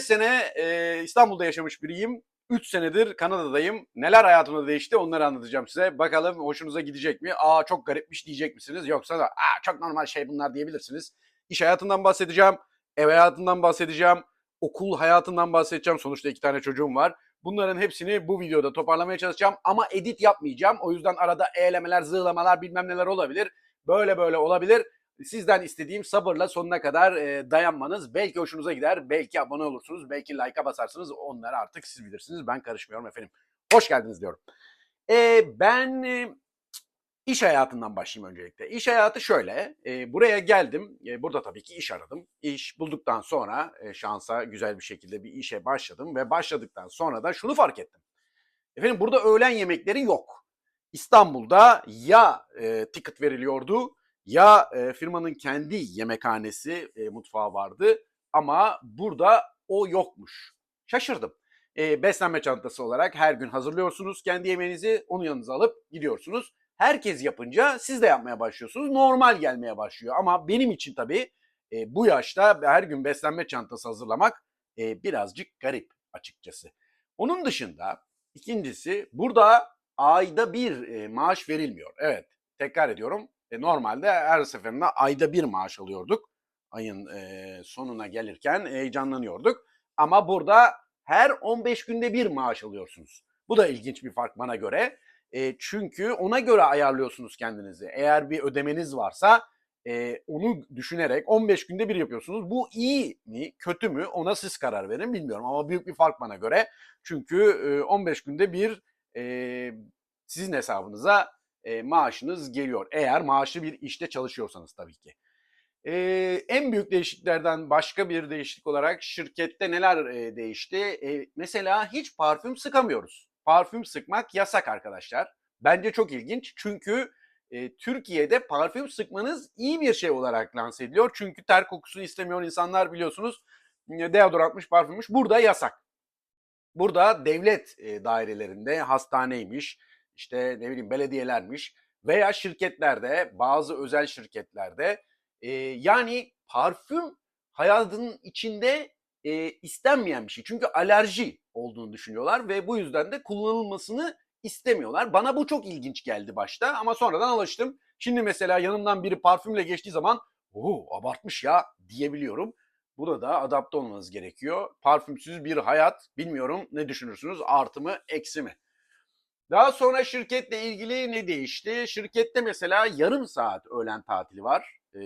25 sene e, İstanbul'da yaşamış biriyim. 3 senedir Kanada'dayım. Neler hayatımda değişti onları anlatacağım size. Bakalım hoşunuza gidecek mi? Aa çok garipmiş diyecek misiniz? Yoksa da aa çok normal şey bunlar diyebilirsiniz. İş hayatından bahsedeceğim. Ev hayatından bahsedeceğim. Okul hayatından bahsedeceğim. Sonuçta iki tane çocuğum var. Bunların hepsini bu videoda toparlamaya çalışacağım. Ama edit yapmayacağım. O yüzden arada eğlemeler, zığlamalar bilmem neler olabilir. Böyle böyle olabilir. Sizden istediğim sabırla sonuna kadar e, dayanmanız. Belki hoşunuza gider, belki abone olursunuz, belki like'a basarsınız. Onları artık siz bilirsiniz. Ben karışmıyorum efendim. Hoş geldiniz diyorum. E, ben e, iş hayatından başlayayım öncelikle. İş hayatı şöyle. e, buraya geldim. E, burada tabii ki iş aradım. İş bulduktan sonra e, şansa güzel bir şekilde bir işe başladım. Ve başladıktan sonra da şunu fark ettim. Efendim burada öğlen yemekleri yok. İstanbul'da ya e, ticket veriliyordu ya e, firmanın kendi yemekhanesi e, mutfağı vardı ama burada o yokmuş. Şaşırdım. E, beslenme çantası olarak her gün hazırlıyorsunuz kendi yemeğinizi, onu yanınıza alıp gidiyorsunuz. Herkes yapınca siz de yapmaya başlıyorsunuz. Normal gelmeye başlıyor ama benim için tabii e, bu yaşta her gün beslenme çantası hazırlamak e, birazcık garip açıkçası. Onun dışında ikincisi burada ayda bir e, maaş verilmiyor. Evet tekrar ediyorum e, normalde her seferinde ayda bir maaş alıyorduk. Ayın e, sonuna gelirken heyecanlanıyorduk. Ama burada her 15 günde bir maaş alıyorsunuz. Bu da ilginç bir fark bana göre. E, çünkü ona göre ayarlıyorsunuz kendinizi. Eğer bir ödemeniz varsa e, onu düşünerek 15 günde bir yapıyorsunuz. Bu iyi mi, kötü mü ona siz karar verin bilmiyorum. Ama büyük bir fark bana göre. Çünkü e, 15 günde bir e, sizin hesabınıza e, maaşınız geliyor. Eğer maaşlı bir işte çalışıyorsanız tabii ki. E, en büyük değişikliklerden başka bir değişiklik olarak şirkette neler e, değişti? E, mesela hiç parfüm sıkamıyoruz. Parfüm sıkmak yasak arkadaşlar. Bence çok ilginç çünkü e, Türkiye'de parfüm sıkmanız iyi bir şey olarak lanse ediliyor. Çünkü ter kokusu istemiyor insanlar biliyorsunuz. Deodorantmış, parfümmüş. Burada yasak. Burada devlet e, dairelerinde hastaneymiş, işte ne bileyim belediyelermiş veya şirketlerde bazı özel şirketlerde e, yani parfüm hayatının içinde e, istenmeyen bir şey. Çünkü alerji olduğunu düşünüyorlar ve bu yüzden de kullanılmasını istemiyorlar. Bana bu çok ilginç geldi başta ama sonradan alıştım. Şimdi mesela yanımdan biri parfümle geçtiği zaman "Oo abartmış ya." diyebiliyorum. Burada da adapte olmanız gerekiyor. Parfümsüz bir hayat bilmiyorum ne düşünürsünüz? Artı mı eksi mi? Daha sonra şirketle ilgili ne değişti? Şirkette mesela yarım saat öğlen tatili var. Ee,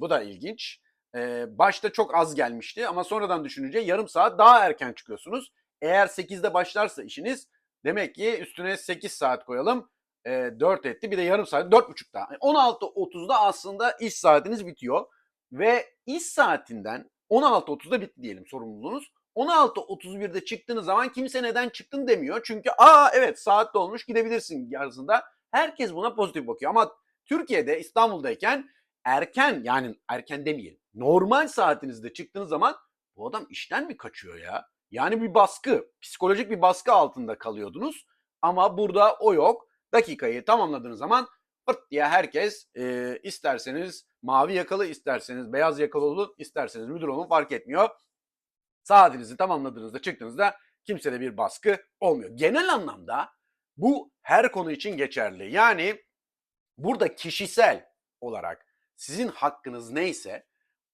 bu da ilginç. Ee, başta çok az gelmişti ama sonradan düşününce yarım saat daha erken çıkıyorsunuz. Eğer 8'de başlarsa işiniz demek ki üstüne 8 saat koyalım. E, 4 etti bir de yarım saat 4,5 daha. 16.30'da aslında iş saatiniz bitiyor. Ve iş saatinden 16.30'da bitti diyelim sorumluluğunuz. 16.31'de çıktığınız zaman kimse neden çıktın demiyor. Çünkü aa evet saat dolmuş gidebilirsin yarısında. Herkes buna pozitif bakıyor. Ama Türkiye'de İstanbul'dayken erken yani erken demeyelim. Normal saatinizde çıktığınız zaman bu adam işten mi kaçıyor ya? Yani bir baskı, psikolojik bir baskı altında kalıyordunuz. Ama burada o yok. Dakikayı tamamladığınız zaman fırt diye herkes e, isterseniz mavi yakalı, isterseniz beyaz yakalı olun, isterseniz müdür olun fark etmiyor. Saatinizi tamamladığınızda çıktığınızda kimsede bir baskı olmuyor. Genel anlamda bu her konu için geçerli. Yani burada kişisel olarak sizin hakkınız neyse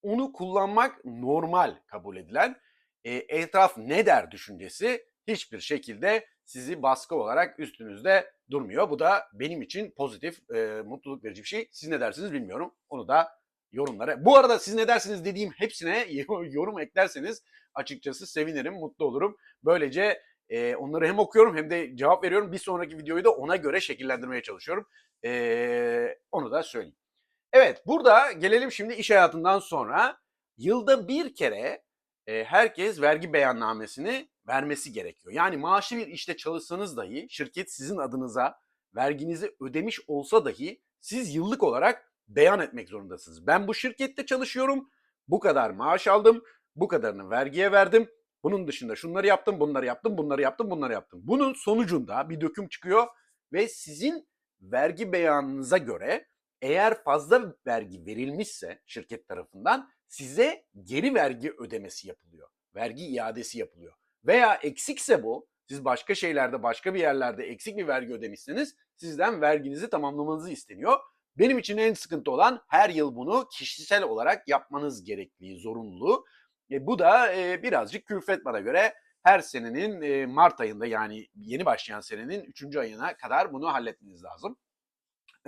onu kullanmak normal kabul edilen e, etraf ne der düşüncesi hiçbir şekilde sizi baskı olarak üstünüzde durmuyor. Bu da benim için pozitif, e, mutluluk verici bir şey. Siz ne dersiniz bilmiyorum. Onu da yorumlara. Bu arada siz ne dersiniz dediğim hepsine yorum eklerseniz açıkçası sevinirim, mutlu olurum. Böylece e, onları hem okuyorum hem de cevap veriyorum. Bir sonraki videoyu da ona göre şekillendirmeye çalışıyorum. E, onu da söyleyeyim. Evet burada gelelim şimdi iş hayatından sonra. Yılda bir kere e, herkes vergi beyannamesini vermesi gerekiyor. Yani maaşlı bir işte çalışsanız dahi şirket sizin adınıza verginizi ödemiş olsa dahi siz yıllık olarak beyan etmek zorundasınız. Ben bu şirkette çalışıyorum, bu kadar maaş aldım, bu kadarını vergiye verdim. Bunun dışında şunları yaptım, bunları yaptım, bunları yaptım, bunları yaptım. Bunun sonucunda bir döküm çıkıyor ve sizin vergi beyanınıza göre eğer fazla vergi verilmişse şirket tarafından size geri vergi ödemesi yapılıyor. vergi iadesi yapılıyor. Veya eksikse bu, siz başka şeylerde, başka bir yerlerde eksik bir vergi ödemişseniz sizden verginizi tamamlamanızı isteniyor. Benim için en sıkıntı olan her yıl bunu kişisel olarak yapmanız gerektiği zorunluluğu. E, bu da e, birazcık külfet bana göre her senenin e, Mart ayında yani yeni başlayan senenin 3. ayına kadar bunu halletmeniz lazım.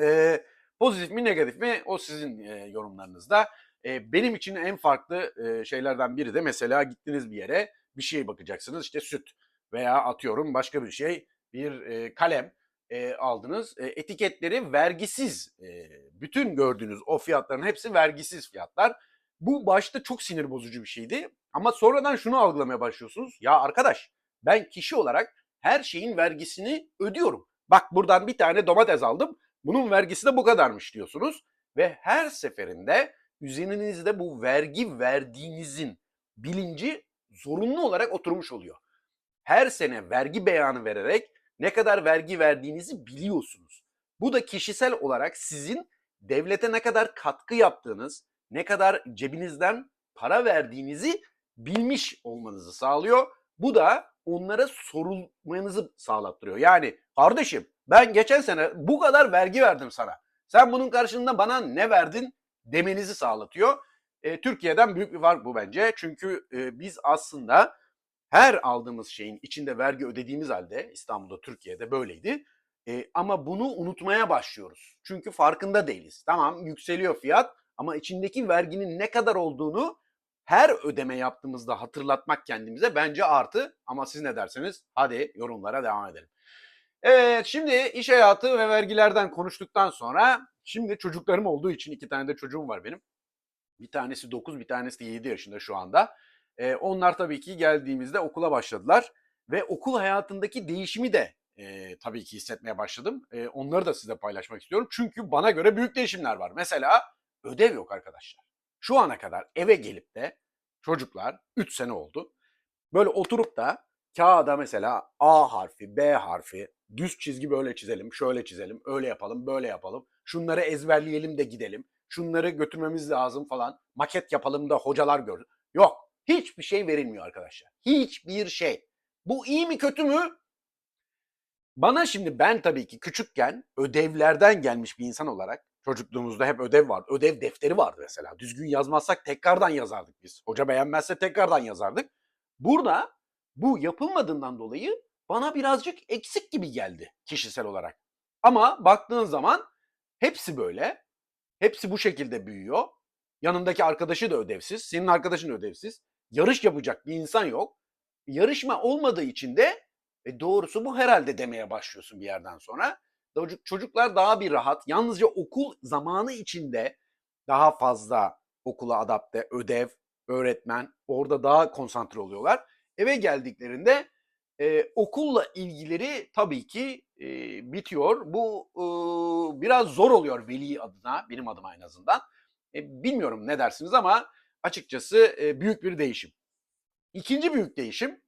E, pozitif mi negatif mi o sizin e, yorumlarınızda. E, benim için en farklı e, şeylerden biri de mesela gittiniz bir yere bir şeye bakacaksınız işte süt veya atıyorum başka bir şey bir e, kalem e, aldınız. E, etiketleri vergisiz. E, bütün gördüğünüz o fiyatların hepsi vergisiz fiyatlar. Bu başta çok sinir bozucu bir şeydi. Ama sonradan şunu algılamaya başlıyorsunuz. Ya arkadaş ben kişi olarak her şeyin vergisini ödüyorum. Bak buradan bir tane domates aldım. Bunun vergisi de bu kadarmış diyorsunuz. Ve her seferinde üzerinizde bu vergi verdiğinizin bilinci zorunlu olarak oturmuş oluyor. Her sene vergi beyanı vererek ne kadar vergi verdiğinizi biliyorsunuz. Bu da kişisel olarak sizin devlete ne kadar katkı yaptığınız, ne kadar cebinizden para verdiğinizi bilmiş olmanızı sağlıyor. Bu da onlara sorulmanızı sağlattırıyor. Yani kardeşim ben geçen sene bu kadar vergi verdim sana. Sen bunun karşılığında bana ne verdin demenizi sağlatıyor. E, Türkiye'den büyük bir fark bu bence. Çünkü e, biz aslında her aldığımız şeyin içinde vergi ödediğimiz halde İstanbul'da, Türkiye'de böyleydi. E, ama bunu unutmaya başlıyoruz. Çünkü farkında değiliz. Tamam yükseliyor fiyat ama içindeki verginin ne kadar olduğunu her ödeme yaptığımızda hatırlatmak kendimize bence artı. Ama siz ne derseniz hadi yorumlara devam edelim. Evet şimdi iş hayatı ve vergilerden konuştuktan sonra şimdi çocuklarım olduğu için iki tane de çocuğum var benim. Bir tanesi 9 bir tanesi de 7 yaşında şu anda. Ee, onlar tabii ki geldiğimizde okula başladılar ve okul hayatındaki değişimi de e, tabii ki hissetmeye başladım. E, onları da size paylaşmak istiyorum. Çünkü bana göre büyük değişimler var. Mesela ödev yok arkadaşlar. Şu ana kadar eve gelip de çocuklar 3 sene oldu. Böyle oturup da kağıda mesela A harfi, B harfi, düz çizgi böyle çizelim, şöyle çizelim, öyle yapalım, böyle yapalım. Şunları ezberleyelim de gidelim. Şunları götürmemiz lazım falan. Maket yapalım da hocalar görsün. Yok. Hiçbir şey verilmiyor arkadaşlar. Hiçbir şey. Bu iyi mi kötü mü? Bana şimdi ben tabii ki küçükken ödevlerden gelmiş bir insan olarak çocukluğumuzda hep ödev vardı. Ödev defteri vardı mesela. Düzgün yazmazsak tekrardan yazardık biz. Hoca beğenmezse tekrardan yazardık. Burada bu yapılmadığından dolayı bana birazcık eksik gibi geldi kişisel olarak. Ama baktığın zaman hepsi böyle. Hepsi bu şekilde büyüyor. Yanındaki arkadaşı da ödevsiz. Senin arkadaşın da ödevsiz. Yarış yapacak bir insan yok. Yarışma olmadığı için de e doğrusu bu herhalde demeye başlıyorsun bir yerden sonra. Çocuk, çocuklar daha bir rahat. Yalnızca okul zamanı içinde daha fazla okula adapte, ödev, öğretmen orada daha konsantre oluyorlar. Eve geldiklerinde e, okulla ilgileri tabii ki e, bitiyor. Bu e, biraz zor oluyor veli adına, benim adıma en azından. E, bilmiyorum ne dersiniz ama açıkçası e, büyük bir değişim. İkinci büyük değişim,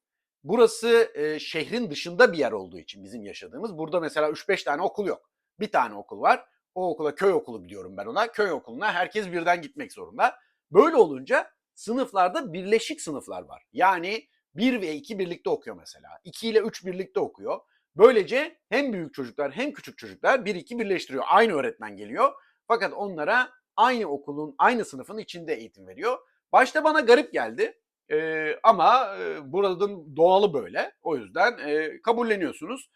burası e, şehrin dışında bir yer olduğu için bizim yaşadığımız. Burada mesela 3-5 tane okul yok. Bir tane okul var. O okula köy okulu diyorum ben ona. Köy okuluna herkes birden gitmek zorunda. Böyle olunca sınıflarda birleşik sınıflar var. Yani 1 ve 2 birlikte okuyor mesela. 2 ile 3 birlikte okuyor. Böylece hem büyük çocuklar hem küçük çocuklar 1-2 birleştiriyor. Aynı öğretmen geliyor. Fakat onlara aynı okulun, aynı sınıfın içinde eğitim veriyor. Başta bana garip geldi. Ee, ama e, buranın doğalı böyle. O yüzden e, kabulleniyorsunuz.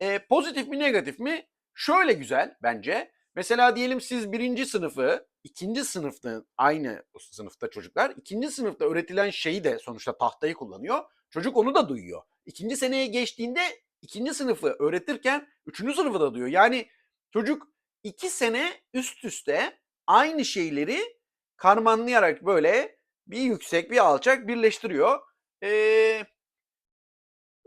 E, pozitif mi negatif mi? Şöyle güzel bence. Mesela diyelim siz birinci sınıfı, ikinci sınıfta aynı sınıfta çocuklar, ikinci sınıfta öğretilen şeyi de sonuçta tahtayı kullanıyor. Çocuk onu da duyuyor. İkinci seneye geçtiğinde ikinci sınıfı öğretirken üçüncü sınıfı da duyuyor. Yani çocuk iki sene üst üste aynı şeyleri karmanlayarak böyle bir yüksek bir alçak birleştiriyor. Ee,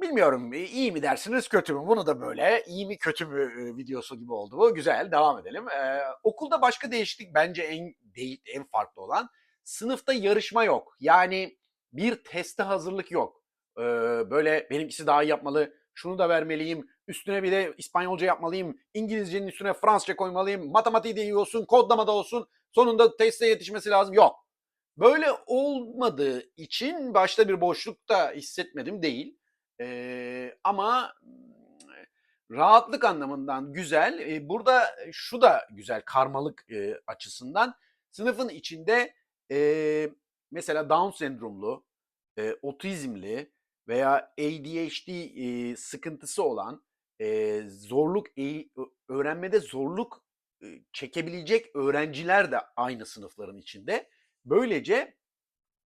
bilmiyorum iyi mi dersiniz kötü mü? Bunu da böyle iyi mi kötü mü videosu gibi oldu bu. Güzel devam edelim. Ee, okulda başka değişiklik bence en değil, en farklı olan sınıfta yarışma yok. Yani bir teste hazırlık yok. Ee, böyle benimkisi daha iyi yapmalı. Şunu da vermeliyim. Üstüne bir de İspanyolca yapmalıyım. İngilizcenin üstüne Fransızca koymalıyım. Matematiği de iyi olsun. Kodlama da olsun. Sonunda teste yetişmesi lazım. Yok. Böyle olmadığı için başta bir boşluk da hissetmedim değil. Eee, ama, ımm, rahatlık anlamından güzel. Eee, burada şu da güzel karmalık, eee, açısından. Sınıfın içinde, eee, mesela Down sendromlu, eee, otizmli veya ADHD, eee, sıkıntısı olan, eee, zorluk, öğrenmede zorluk, çekebilecek öğrenciler de aynı sınıfların içinde. Böylece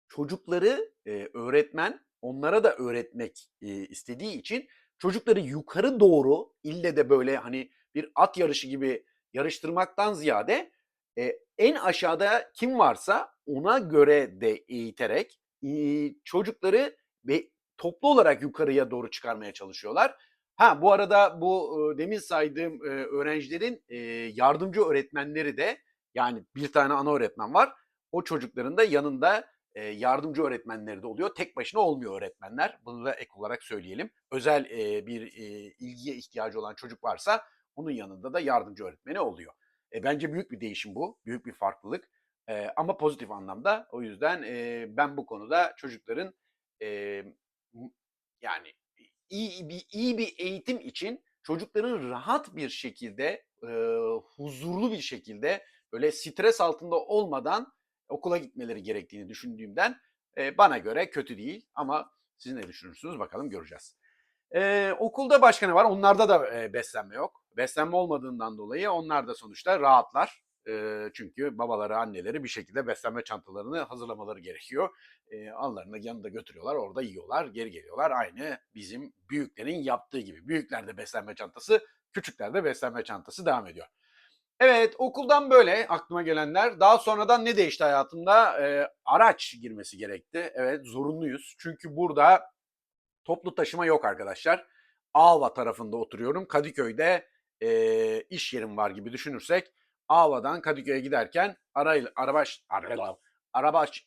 çocukları, eee, öğretmen onlara da öğretmek, eee, istediği için çocukları yukarı doğru ille de böyle, hani, bir at yarışı gibi yarıştırmaktan ziyade, eee, en aşağıda kim varsa ona göre de eğiterek, iii, çocukları ve toplu olarak yukarıya doğru çıkarmaya çalışıyorlar. Ha, bu arada bu, ııı, demin saydığım, eee, öğrencilerin, eee, yardımcı öğretmenleri de yani bir tane ana öğretmen var. O çocukların da yanında, eee, yardımcı öğretmenleri de oluyor. Tek başına olmuyor öğretmenler. Bunu da ek olarak söyleyelim. Özel, eee, bir, eee, ilgiye ihtiyacı olan çocuk varsa onun yanında da yardımcı öğretmeni oluyor. E, bence büyük bir değişim bu. Büyük bir farklılık, eee, ama pozitif anlamda. O yüzden, eee, ben bu konuda çocukların, m yani iyi bir iyi bir eğitim için çocukların rahat bir şekilde, eee, huzurlu bir şekilde, böyle stres altında olmadan okula gitmeleri gerektiğini düşündüğümden, eee, bana göre kötü değil ama siz ne düşünürsünüz bakalım göreceğiz. Eee, okulda başka ne var? Onlarda da, eee, beslenme yok. Beslenme olmadığından dolayı onlar da sonuçta rahatlar. Çünkü babaları, anneleri bir şekilde beslenme çantalarını hazırlamaları gerekiyor. Eee, allarında yanında götürüyorlar, orada yiyorlar, geri geliyorlar. Aynı bizim büyüklerin yaptığı gibi. Büyüklerde beslenme çantası, küçüklerde beslenme çantası devam ediyor. Evet, okuldan böyle aklıma gelenler. Daha sonradan ne değişti hayatımda? Eee, araç girmesi gerekti. Evet, zorunluyuz. Çünkü burada toplu taşıma yok arkadaşlar. Alva tarafında oturuyorum. Kadıköy'de, eee, iş yerim var gibi düşünürsek Alva'dan Kadıköy'e giderken arayla arabaş arabaş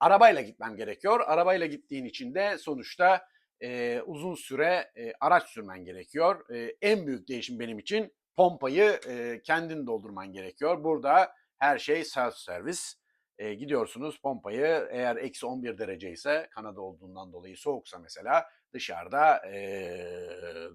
arabayla gitmem gerekiyor. Arabayla gittiğin için de sonuçta, eee, uzun süre, eee, araç sürmen gerekiyor. Eee, en büyük değişim benim için pompayı, eee, kendin doldurman gerekiyor. Burada her şey self service. Eee, gidiyorsunuz pompayı eğer eksi 11 derece ise Kanada olduğundan dolayı soğuksa mesela dışarıda, eee,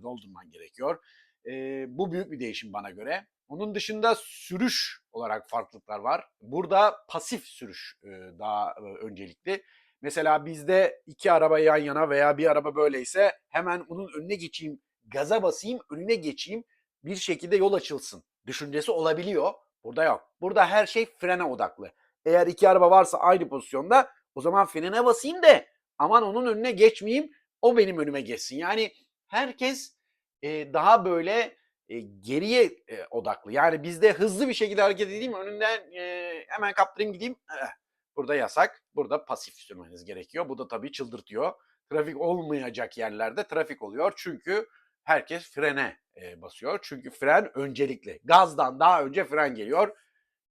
doldurman gerekiyor. Eee, bu büyük bir değişim bana göre. Onun dışında sürüş olarak farklılıklar var. Burada pasif sürüş, eee, daha, eee, öncelikli. Mesela bizde 2 araba yan yana veya 1 araba böyleyse hemen bunun önüne geçeyim, gaza basayım, önüne geçeyim, bir şekilde yol açılsın düşüncesi olabiliyor. Burada yok. Burada her şey frene odaklı. Eğer 2 araba varsa aynı pozisyonda o zaman frene basayım da aman onun önüne geçmeyeyim, o benim önüme geçsin. Yani herkes, eee, daha böyle, eee, geriye, eee, odaklı. Yani bizde hızlı bir şekilde hareket edeyim, önünden, eee, hemen kaptırayım gideyim, ıh, burada yasak. Burada pasif sürmeniz gerekiyor. Bu da tabii çıldırtıyor. Trafik olmayacak yerlerde trafik oluyor. Çünkü herkes frene, eee, basıyor. Çünkü fren öncelikli. Gazdan daha önce fren geliyor.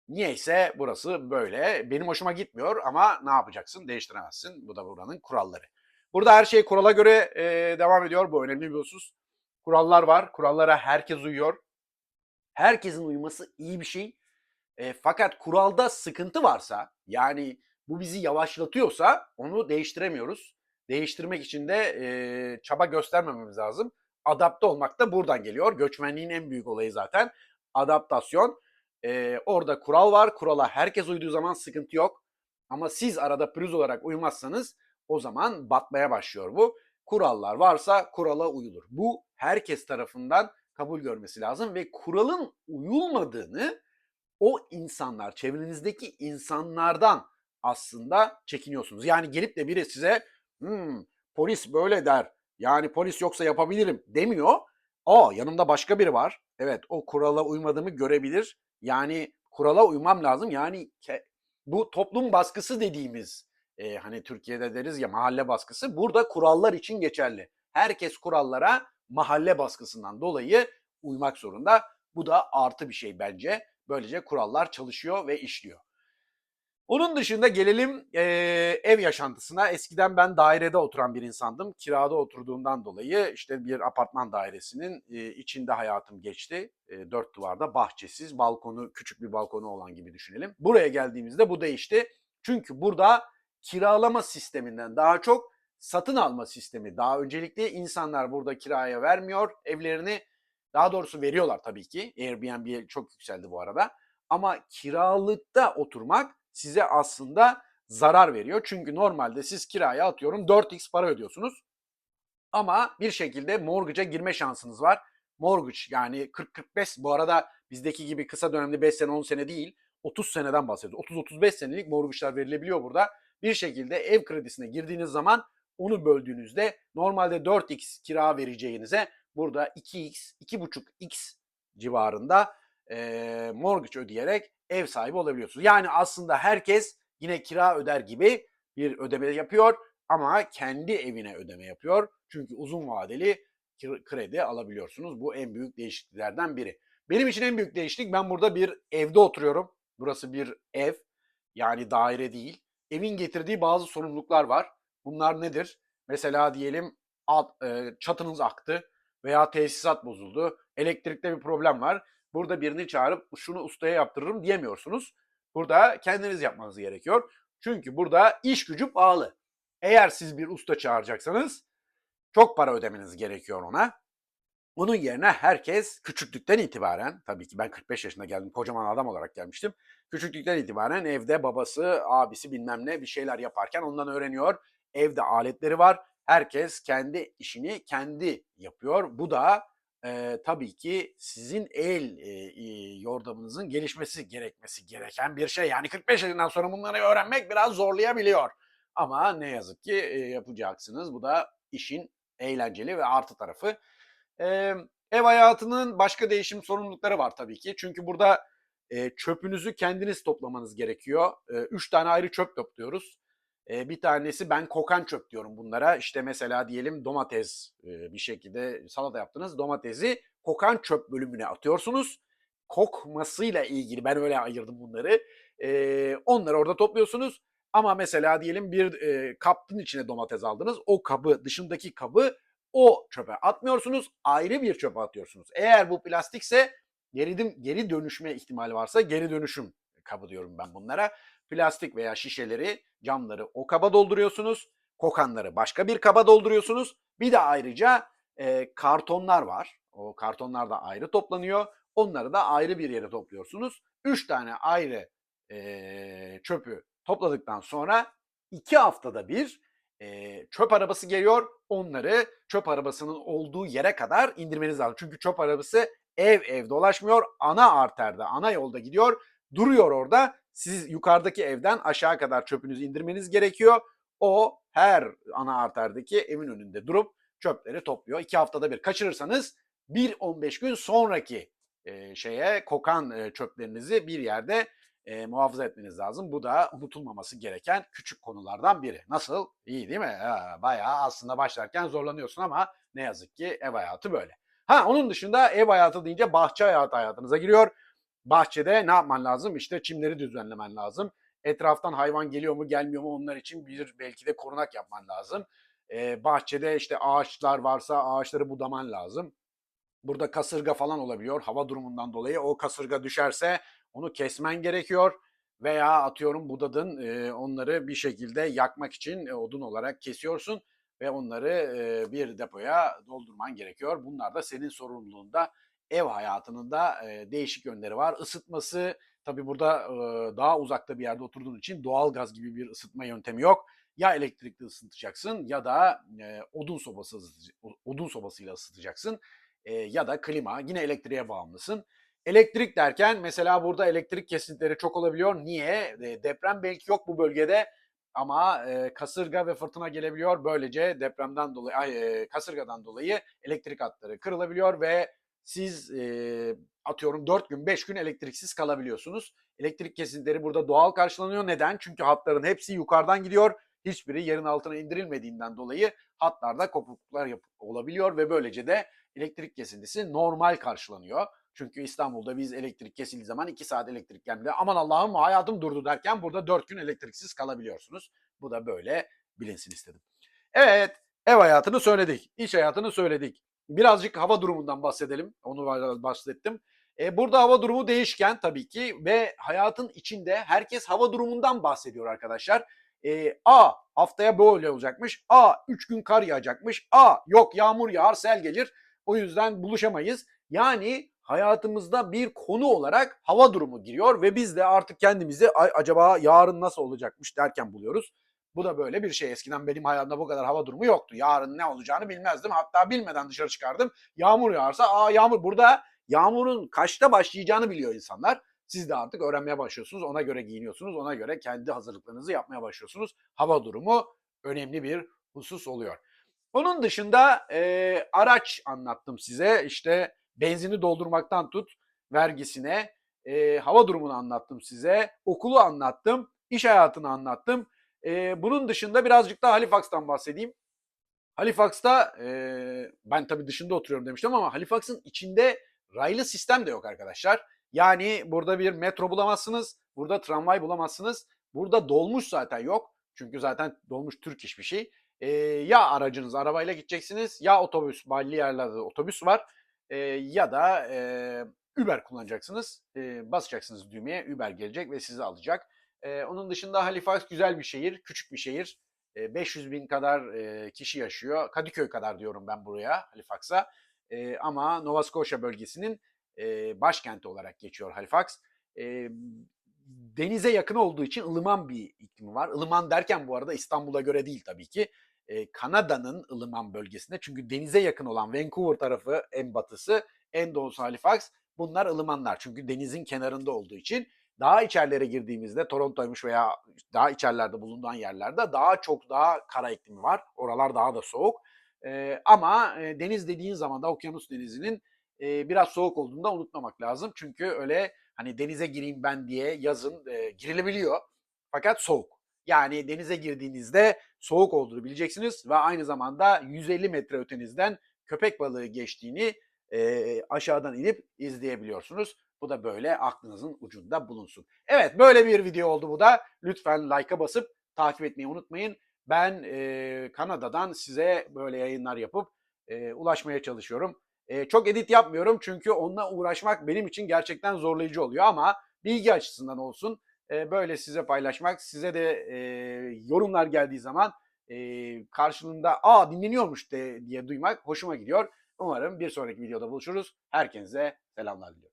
Niyeyse burası böyle. Benim hoşuma gitmiyor ama ne yapacaksın? Değiştiremezsin. Bu da buranın kuralları. Burada her şey kurala göre, eee, devam ediyor. Bu önemli bir husus. Kurallar var. Kurallara herkes uyuyor. Herkesin uyması iyi bir şey. Eee, fakat kuralda sıkıntı varsa, yani bu bizi yavaşlatıyorsa onu değiştiremiyoruz. Değiştirmek için de, eee, çaba göstermememiz lazım. Adapte olmak da buradan geliyor. Göçmenliğin en büyük olayı zaten adaptasyon. Eee, orada kural var. Kurala herkes uyduğu zaman sıkıntı yok. Ama siz arada pürüz olarak uymazsanız o zaman batmaya başlıyor bu. Kurallar varsa kurala uyulur. Bu herkes tarafından kabul görmesi lazım ve kuralın uyulmadığını o insanlar, çevrenizdeki insanlardan aslında çekiniyorsunuz. Yani gelip de biri size, hımm, polis böyle der, yani polis yoksa yapabilirim demiyor. A, yanımda başka biri var. Evet, o kurala uymadığımı görebilir. Yani kurala uymam lazım. Yani bu toplum baskısı dediğimiz, eee, hani Türkiye'de deriz ya mahalle baskısı, burada kurallar için geçerli. Herkes kurallara mahalle baskısından dolayı uymak zorunda. Bu da artı bir şey bence. Böylece kurallar çalışıyor ve işliyor. Onun dışında gelelim, eee, ev yaşantısına. Eskiden ben dairede oturan bir insandım. Kirada oturduğumdan dolayı işte bir apartman dairesinin, eee, içinde hayatım geçti. Eee, 4 duvarda, bahçesiz, balkonu, küçük bir balkonu olan gibi düşünelim. Buraya geldiğimizde bu değişti. Çünkü burada kiralama sisteminden daha çok satın alma sistemi daha öncelikli. insanlar burada kiraya vermiyor evlerini. Daha doğrusu veriyorlar tabii ki. Airbnb çok yükseldi bu arada. Ama kiralıkta oturmak size aslında zarar veriyor. Çünkü normalde siz kiraya atıyorum 4x para ödüyorsunuz. Ama bir şekilde mortgage'a girme şansınız var. Mortgage yani 40-45 bu arada bizdeki gibi kısa dönemli 5 sene 10 sene değil 30 seneden bahsediyoruz. 30-35 senelik mortgage'lar verilebiliyor burada. Bir şekilde ev kredisine girdiğiniz zaman onu böldüğünüzde normalde 4x kira vereceğinize burada 2x, 2,5x civarında e, mortgage ödeyerek ev sahibi olabiliyorsunuz. Yani aslında herkes yine kira öder gibi bir ödeme yapıyor ama kendi evine ödeme yapıyor. Çünkü uzun vadeli kredi alabiliyorsunuz. Bu en büyük değişikliklerden biri. Benim için en büyük değişiklik ben burada bir evde oturuyorum. Burası bir ev yani daire değil. Evin getirdiği bazı sorumluluklar var. Bunlar nedir? Mesela diyelim alt, e, çatınız aktı veya tesisat bozuldu. Elektrikte bir problem var. Burada birini çağırıp şunu ustaya yaptırırım diyemiyorsunuz. Burada kendiniz yapmanız gerekiyor. Çünkü burada iş gücü pahalı. Eğer siz bir usta çağıracaksanız çok para ödemeniz gerekiyor ona. Onun yerine herkes küçüklükten itibaren, tabii ki ben 45 yaşında geldim, kocaman adam olarak gelmiştim. Küçüklükten itibaren evde babası, abisi bilmem ne bir şeyler yaparken ondan öğreniyor. Evde aletleri var. Herkes kendi işini kendi yapıyor. Bu da e, tabii ki sizin el e, yordamınızın gelişmesi gerekmesi gereken bir şey. Yani 45 yaşından sonra bunları öğrenmek biraz zorlayabiliyor. Ama ne yazık ki e, yapacaksınız. Bu da işin eğlenceli ve artı tarafı. E, ev hayatının başka değişim sorumlulukları var tabii ki. Çünkü burada e, çöpünüzü kendiniz toplamanız gerekiyor. E, üç tane ayrı çöp topluyoruz. E, bir tanesi ben kokan çöp diyorum bunlara. İşte mesela diyelim domates e, bir şekilde salata yaptınız. Domatesi kokan çöp bölümüne atıyorsunuz. Kokmasıyla ilgili ben öyle ayırdım bunları. E, onları orada topluyorsunuz. Ama mesela diyelim bir e, kapın içine domates aldınız. O kabı dışındaki kabı o çöpe atmıyorsunuz. Ayrı bir çöpe atıyorsunuz. Eğer bu plastikse geri, geri dönüşme ihtimali varsa geri dönüşüm kabı diyorum ben bunlara. Plastik veya şişeleri, camları o kaba dolduruyorsunuz. Kokanları başka bir kaba dolduruyorsunuz. Bir de ayrıca e, kartonlar var. O kartonlar da ayrı toplanıyor. Onları da ayrı bir yere topluyorsunuz. Üç tane ayrı e, çöpü topladıktan sonra iki haftada bir e, çöp arabası geliyor. Onları çöp arabasının olduğu yere kadar indirmeniz lazım. Çünkü çöp arabası ev ev dolaşmıyor. Ana arterde, ana yolda gidiyor. Duruyor orada. Siz yukarıdaki evden aşağı kadar çöpünüzü indirmeniz gerekiyor. O her ana arterdeki evin önünde durup çöpleri topluyor. İki haftada bir kaçırırsanız bir 15 gün sonraki e, şeye kokan e, çöplerinizi bir yerde e, muhafaza etmeniz lazım. Bu da unutulmaması gereken küçük konulardan biri. Nasıl? İyi değil mi? Ha, bayağı aslında başlarken zorlanıyorsun ama ne yazık ki ev hayatı böyle. Ha onun dışında ev hayatı deyince bahçe hayatı hayatınıza giriyor. Bahçede ne yapman lazım? İşte çimleri düzenlemen lazım. Etraftan hayvan geliyor mu gelmiyor mu onlar için bir belki de korunak yapman lazım. Ee, bahçede işte ağaçlar varsa ağaçları budaman lazım. Burada kasırga falan olabiliyor hava durumundan dolayı. O kasırga düşerse onu kesmen gerekiyor veya atıyorum budadın e, onları bir şekilde yakmak için e, odun olarak kesiyorsun ve onları e, bir depoya doldurman gerekiyor. Bunlar da senin sorumluluğunda ev hayatının da e, değişik yönleri var. Isıtması tabii burada e, daha uzakta bir yerde oturduğun için doğal gaz gibi bir ısıtma yöntemi yok. Ya elektrikli ısıtacaksın ya da e, odun sobası odun sobasıyla ısıtacaksın e, ya da klima yine elektriğe bağımlısın. Elektrik derken mesela burada elektrik kesintileri çok olabiliyor. Niye? E, deprem belki yok bu bölgede ama e, kasırga ve fırtına gelebiliyor. Böylece depremden dolayı, ay, e, kasırgadan dolayı elektrik hatları kırılabiliyor ve siz atıyorum 4 gün 5 gün elektriksiz kalabiliyorsunuz. Elektrik kesintileri burada doğal karşılanıyor. Neden? Çünkü hatların hepsi yukarıdan gidiyor. Hiçbiri yerin altına indirilmediğinden dolayı hatlarda kopukluklar olabiliyor ve böylece de elektrik kesintisi normal karşılanıyor. Çünkü İstanbul'da biz elektrik kesildiği zaman 2 saat elektrik gelmedi. Aman Allah'ım hayatım durdu derken burada 4 gün elektriksiz kalabiliyorsunuz. Bu da böyle bilinsin istedim. Evet ev hayatını söyledik. iş hayatını söyledik. Birazcık hava durumundan bahsedelim. Onu bahsettim. E, burada hava durumu değişken tabii ki ve hayatın içinde herkes hava durumundan bahsediyor arkadaşlar. E, A haftaya böyle olacakmış. A 3 gün kar yağacakmış. A yok yağmur yağar sel gelir. O yüzden buluşamayız. Yani hayatımızda bir konu olarak hava durumu giriyor ve biz de artık kendimizi "Ay, acaba yarın nasıl olacakmış derken buluyoruz. Bu da böyle bir şey. Eskiden benim hayatımda bu kadar hava durumu yoktu. Yarın ne olacağını bilmezdim. Hatta bilmeden dışarı çıkardım. Yağmur yağarsa aa yağmur burada yağmurun kaçta başlayacağını biliyor insanlar. Siz de artık öğrenmeye başlıyorsunuz. Ona göre giyiniyorsunuz. Ona göre kendi hazırlıklarınızı yapmaya başlıyorsunuz. Hava durumu önemli bir husus oluyor. Onun dışında e, araç anlattım size. İşte benzini doldurmaktan tut vergisine, e, hava durumunu anlattım size, okulu anlattım, iş hayatını anlattım. E, bunun dışında birazcık da Halifax'tan bahsedeyim. Halifax'ta e, ben tabii dışında oturuyorum demiştim ama Halifax'ın içinde raylı sistem de yok arkadaşlar. Yani burada bir metro bulamazsınız, burada tramvay bulamazsınız, burada dolmuş zaten yok. Çünkü zaten dolmuş Türk iş bir şey. E, ya aracınız arabayla gideceksiniz ya otobüs, belli yerlerde otobüs var e, ya da e, Uber kullanacaksınız. E, basacaksınız düğmeye Uber gelecek ve sizi alacak. E, onun dışında Halifax güzel bir şehir, küçük bir şehir. E, 500 bin kadar e, kişi yaşıyor. Kadıköy kadar diyorum ben buraya Halifax'a. E, ama Nova Scotia bölgesinin e, başkenti olarak geçiyor Halifax. E, denize yakın olduğu için ılıman bir iklimi var. Ilıman derken bu arada İstanbul'a göre değil tabii ki. E, Kanada'nın ılıman bölgesinde çünkü denize yakın olan Vancouver tarafı en batısı, en doğusu Halifax. Bunlar ılımanlar çünkü denizin kenarında olduğu için daha içerilere girdiğimizde Toronto'ymuş veya daha içerilerde bulunan yerlerde daha çok daha kara iklimi var. Oralar daha da soğuk. E, ama e, deniz dediğin zaman da okyanus denizinin e, biraz soğuk olduğunu da unutmamak lazım. Çünkü öyle hani denize gireyim ben diye yazın e, girilebiliyor. Fakat soğuk. Yani denize girdiğinizde soğuk olduğunu bileceksiniz ve aynı zamanda 150 metre ötenizden köpek balığı geçtiğini e, aşağıdan inip izleyebiliyorsunuz. Bu da böyle aklınızın ucunda bulunsun. Evet böyle bir video oldu bu da. Lütfen like'a basıp takip etmeyi unutmayın. Ben e, Kanada'dan size böyle yayınlar yapıp e, ulaşmaya çalışıyorum. E, çok edit yapmıyorum çünkü onunla uğraşmak benim için gerçekten zorlayıcı oluyor ama bilgi açısından olsun böyle size paylaşmak, size de e, yorumlar geldiği zaman e, karşılığında aa dinleniyormuş de, diye duymak hoşuma gidiyor. Umarım bir sonraki videoda buluşuruz. Herkese selamlar diliyorum.